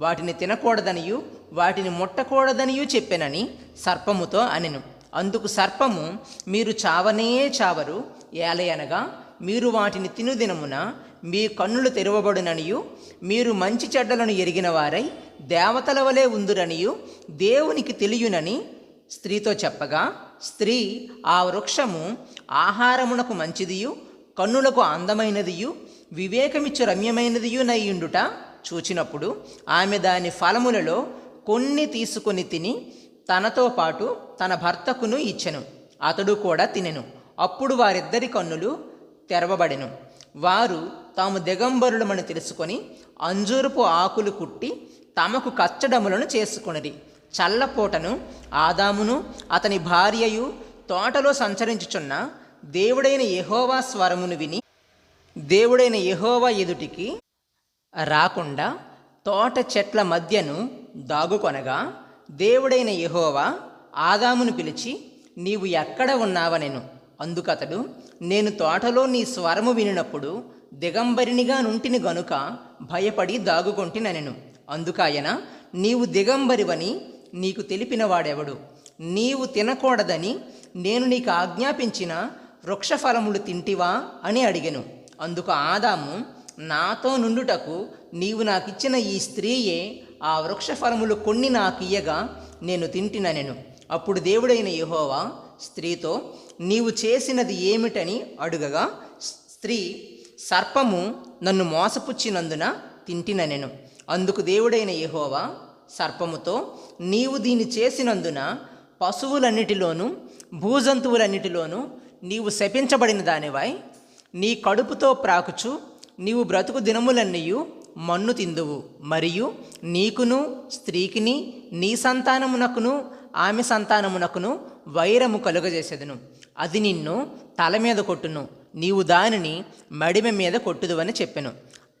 వాటిని తినకూడదనియు వాటిని ముట్టకూడదనియు చెప్పెనని సర్పముతో అనెను. అందుకు సర్పము మీరు చావనే చావరు ఏలయనగా మీరు వాటిని తినుదినమున మీ కన్నులు తెరవబడుననియు మీరు మంచి చెడ్డలను ఎరిగిన వారై దేవతల వలె ఉందురనియు దేవునికి తెలియనని స్త్రీతో చెప్పగా స్త్రీ ఆ వృక్షము ఆహారమునకు మంచిదియు కన్నులకు అందమైనదియు వివేకమిచ్చు రమ్యమైనదియునయ్యుండుట చూచినప్పుడు ఆమె దాని ఫలములలో కొన్ని తీసుకొని తిని తనతో పాటు తన భర్తకును ఇచ్చెను. అతడు కూడా తినెను. అప్పుడు వారిద్దరి కన్నులు తెరవబడెను. వారు తాము దిగంబరులమని తెలుసుకొని అంజూరపు ఆకులు కుట్టి తమకు కచ్చడములను చేసుకొనిరి. చల్లపోటను ఆదామును అతని భార్యయు తోటలో సంచరించుచున్న దేవుడైన యహోవా స్వరమును విని దేవుడైన యహోవా ఎదుటికి రాకుండా తోట చెట్ల మధ్యను దాగుకొనగా దేవుడైన యహోవా ఆదామును పిలిచి నీవు ఎక్కడ ఉన్నావనెను? అందుకతడు నేను తోటలో నీ స్వరము వినినప్పుడు దిగంబరినిగా నుంటిని గనుక భయపడి దాగుకొంటినెను అందుకాయన నీవు దిగంబరివని నీకు తెలిపినవాడెవడు నీవు తినకూడదని నేను నీకు ఆజ్ఞాపించిన వృక్షఫలములు తింటివా? అని అడిగెను. అందుకు ఆదాము నాతో నుండుటకు నీవు నాకిచ్చిన ఈ స్త్రీయే ఆ వృక్షఫలములు కొన్ని నాకియ్యగా నేను తింటిననెను అప్పుడు దేవుడైన యహోవా స్త్రీతో నీవు చేసినది ఏమిటని అడుగగా స్త్రీ సర్పము నన్ను మోసపుచ్చినందున తింటిననెను అందుకు దేవుడైన యహోవా సర్పముతో నీవు దీన్ని చేసినందున పశువులన్నిటిలోనూ భూజంతువులన్నిటిలోనూ నీవు శపించబడిన దానివై నీ కడుపుతో ప్రాకుచు నీవు బ్రతుకు దినములన్నీయు మన్ను తిందువు. మరియు నీకును స్త్రీకిని నీ సంతానమునకును ఆమె సంతానమునకును వైరము కలుగజేసేదను. అది నిన్ను తల మీద కొట్టును. నీవు దానిని మడిమ మీద కొట్టుదువని చెప్పెను.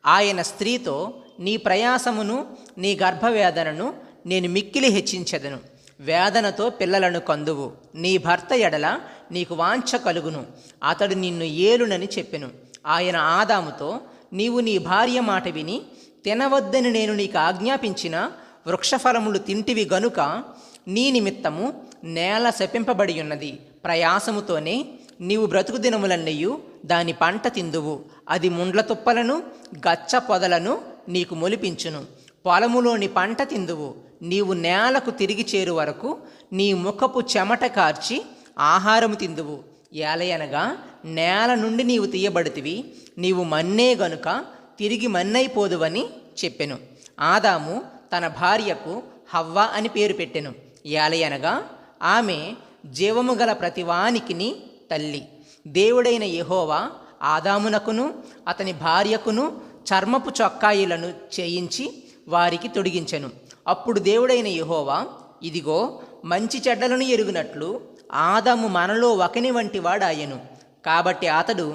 ఆయన స్త్రీతో నీ ప్రయాసమును నీ గర్భవేదనను నేను మిక్కిలి హెచ్చించెదను. వేదనతో పిల్లలను కందువు. నీ భర్త ఎడల నీకు వాంఛ కలుగును. అతడు నిన్ను ఏలునని చెప్పెను. ఆయన ఆదాముతో నీవు నీ భార్య మాట విని తినవద్దని నేను నీకు ఆజ్ఞాపించిన వృక్షఫలములు తింటివి గనుక నీ నిమిత్తము నేల శపింపబడి ఉన్నది ప్రయాసముతోనే నీవు బ్రతుకు దినములన్నయ్యు దాని పంట తిందువు. అది ముండ్ల తుప్పలను గచ్చ పొదలను నీకు మొలిపించును. పొలములోని పంట తిందువు. నీవు నేలకు తిరిగి చేరు వరకు నీ ముఖపు చెమట కార్చి ఆహారము తిందువు. ఏలయనగా నేల నుండి నీవు తీయబడితివి నీవు మన్నే గనుక తిరిగి మన్నైపోదువని చెప్పెను. ఆదాము తన భార్యకు హవ్వ అని పేరు పెట్టెను. ఏలయనగా ఆమె జీవము గల ప్రతివానికిని తల్లి. దేవుడైన యహోవా ఆదామునకును అతని భార్యకును చర్మపు చొక్కాయిలను చేయించి వారికి తొడిగించెను. అప్పుడు దేవుడైన యహోవా ఇదిగో మంచి చెడ్డలను ఎరుగునట్లు ఆదాము మనలో ఒకని వంటి వాడాయను. కాబట్టి అతడు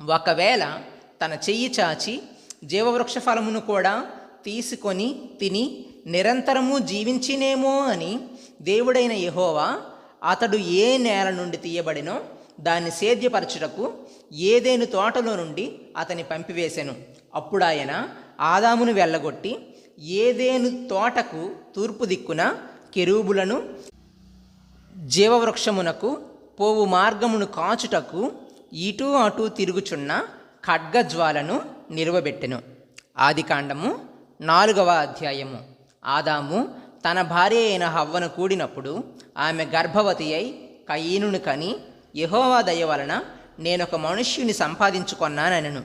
ఒకవేళ తన చెయ్యి చాచి జీవవృక్ష ఫలమును కూడా తీసుకొని తిని నిరంతరము జీవించినేమో అని దేవుడైన యహోవా అతడు ఏ నేల నుండి తీయబడినో దాన్ని సేద్యపరచుటకు ఏదేను తోటలో నుండి అతని పంపివేశెను అప్పుడు ఆయన ఆదామును వెళ్ళగొట్టి ఏదేను తోటకు తూర్పు దిక్కున కెరూబులను జీవవృక్షమునకు పోవు మార్గమును కాచుటకు ఇటు అటు తిరుగుచున్న ఖడ్గజ్వాలను నిలువబెట్టెను. ఆదికాండము నాలుగవ అధ్యాయము. ఆదాము తన భార్య అయిన హవ్వను కూడినప్పుడు ఆమె గర్భవతి అయి కయీనును కని యహోవా దయ వలన నేనొక మనుష్యుని సంపాదించుకొన్నానెను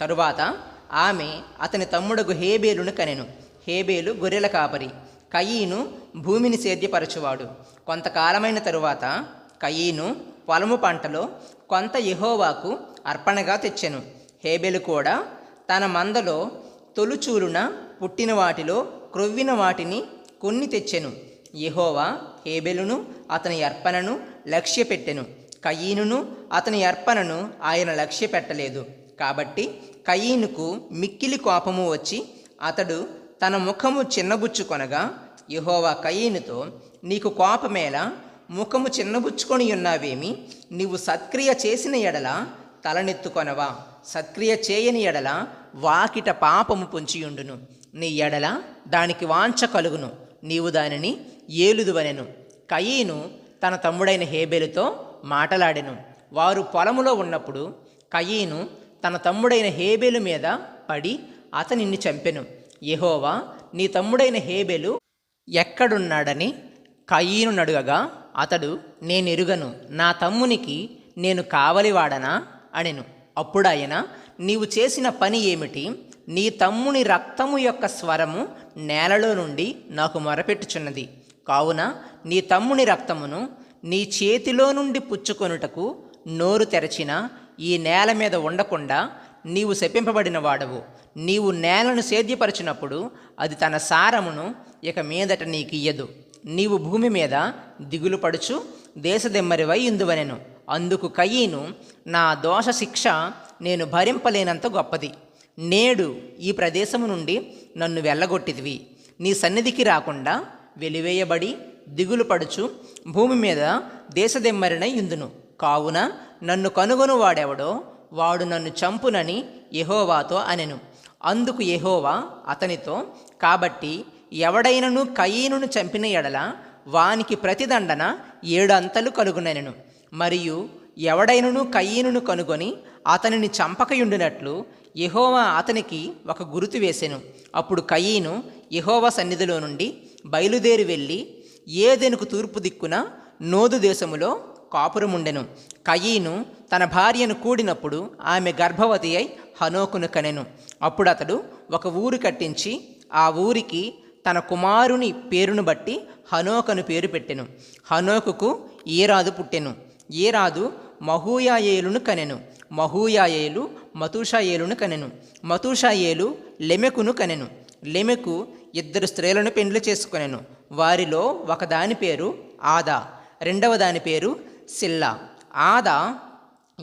తరువాత ఆమె అతని తమ్ముడగు హేబేలును కనెను. హేబేలు గొర్రెల కాపరి. కయీను భూమిని సేద్యపరచువాడు. కొంతకాలమైన తరువాత కయీను పొలము పంటలో కొంత యహోవాకు అర్పణగా తెచ్చెను. హేబెలు కూడా తన మందలో తొలుచూలున పుట్టిన వాటిలో క్రొవ్విన వాటిని కొన్ని తెచ్చెను. యహోవా హేబెలును అతని అర్పణను లక్ష్యపెట్టెను. కయీనును అతని అర్పణను ఆయన లక్ష్య పెట్టలేదు కాబట్టి కయీనుకు మిక్కిలి కోపము వచ్చి అతడు తన ముఖము చిన్నబుచ్చుకొనగా యహోవా కయీనుతో నీకు కోపమేలా ముఖము చిన్నబుచ్చుకొని ఉన్నావేమి? నీవు సత్క్రియ చేసిన ఎడల తలనెత్తుకొనవా? సత్క్రియ చేయని ఎడల వాకిట పాపము పొంచియుండును. నీ ఎడల దానికి వాంఛ కలుగును. నీవు దానిని ఏలుదువనెను. కయీను తన తమ్ముడైన హేబెలుతో మాటలాడెను. వారు పొలములో ఉన్నప్పుడు కయీను తన తమ్ముడైన హేబెలు మీద పడి అతనిని చంపెను. యహోవా నీ తమ్ముడైన హేబెలు ఎక్కడున్నాడని కయీను నడుగగా అతడు నేనెరుగను. నా తమ్మునికి నేను కావలివాడనా? అనెను. అప్పుడాయన నీవు చేసిన పని ఏమిటి? నీ తమ్ముని రక్తము యొక్క స్వరము నేలలో నుండి నాకు మొరపెట్టుచున్నది. కావున నీ తమ్ముని రక్తమును నీ చేతిలో నుండి పుచ్చుకొనుటకు నోరు తెరచిన ఈ నేల మీద ఉండకుండా నీవు శపింపబడిన వాడవు నీవు నేలను సేద్యపరచినప్పుడు అది తన సారమును ఇక మీదట నీకు ఇయ్యదు నీవు భూమి మీద దిగులు పడుచు దేశదెమ్మరివై ఇందువనెను. అందుకు కయీను నా దోష శిక్ష నేను భరింపలేనంత గొప్పది. నేడు ఈ ప్రదేశము నుండి నన్ను వెళ్ళగొట్టిదివి నీ సన్నిధికి రాకుండా వెలివేయబడి దిగులు పడుచు భూమి మీద దేశదెమ్మరిన ఇందును. కావున నన్ను కనుగొను వాడెవడో వాడు నన్ను చంపునని యహోవాతో అనెను. అందుకు యహోవా అతనితో కాబట్టి ఎవడైనను కయీనును చంపిన ఎడల వానికి ప్రతిదండన ఏడంతలు కలుగునెను మరియు ఎవడైనను కయీనును కనుగొని అతనిని చంపకయుండినట్లు యహోవా అతనికి ఒక గుర్తు వేసెను. అప్పుడు కయీను యహోవా సన్నిధిలో నుండి బయలుదేరి వెళ్ళి ఏదెనుకు తూర్పు దిక్కున నోదు దేశములో కాపురముండెను. కయీను తన భార్యను కూడినప్పుడు ఆమె గర్భవతి అయి హనోకును కనెను. అప్పుడు అతడు ఒక ఊరు కట్టించి ఆ ఊరికి తన కుమారుని పేరును బట్టి హనోకను పేరు పెట్టెను. హనోకుకు ఏరాదు పుట్టెను. ఏరాదు మహూయాయేలును కనెను. మహూయాయేలు మతుషాయేలును కనెను. మతుషాయేలు లెమెకును కనెను. లెమెకు ఇద్దరు స్త్రీలను పెండ్లి చేసుకొనెను. వారిలో ఒకదాని పేరు ఆదా. రెండవ దాని పేరు సిల్లా. ఆదా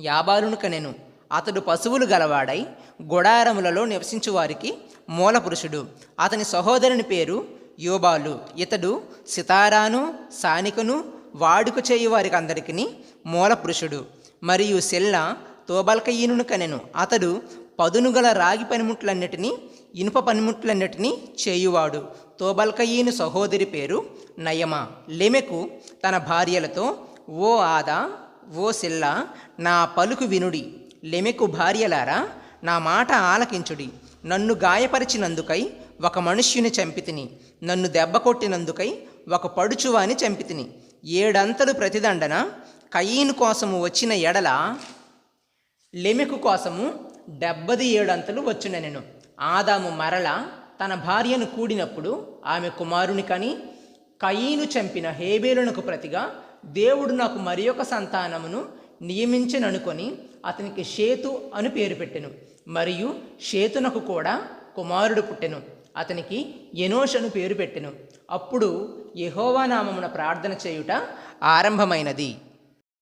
యాబాలును కనెను. అతడు పశువులు గలవాడై గుడారములలో నివసించువారికి మూలపురుషుడు. అతని సహోదరుని పేరు యోబాలు. ఇతడు సితారాను సానికను వాడుక చేయు వారికి అందరికీ మూలపురుషుడు. మరియు సెల్ల తోబల్కయీనును కనెను. అతడు పదునుగల రాగి పనిముట్లన్నిటినీ ఇనుప పనిముట్లన్నిటినీ చేయువాడు. తోబల్కయీను సహోదరి పేరు నయమ. లెమెకు తన భార్యలతో ఓ ఆదా ఓ సిల్లా నా పలుకు వినుడి. లెమెకు భార్యలారా నా మాట ఆలకించుడి. నన్ను గాయపరిచినందుకై ఒక మనుష్యుని చంపితిని నన్ను దెబ్బ కొట్టినందుకై ఒక పడుచువాని చంపితిని. ఏడంతలు ప్రతిదండన కయీను కోసము వచ్చిన ఎడల లెమెకు కోసము డెబ్బది ఏడంతలు వచ్చునెనెను. ఆదాము మరల తన భార్యను కూడినప్పుడు ఆమె కుమారుని కని కయీను చంపిన హేబేలునకు ప్రతిగా దేవుడు నాకు మరి ఒక సంతానమును నియమించననుకొని అతనికి షేతు అని పేరు పెట్టెను. మరియు షేతునకు కూడా కుమారుడు పుట్టెను. అతనికి ఎనోషను పేరు పెట్టెను. అప్పుడు యెహోవా నామమున ప్రార్థన చేయుట ఆరంభమైనది.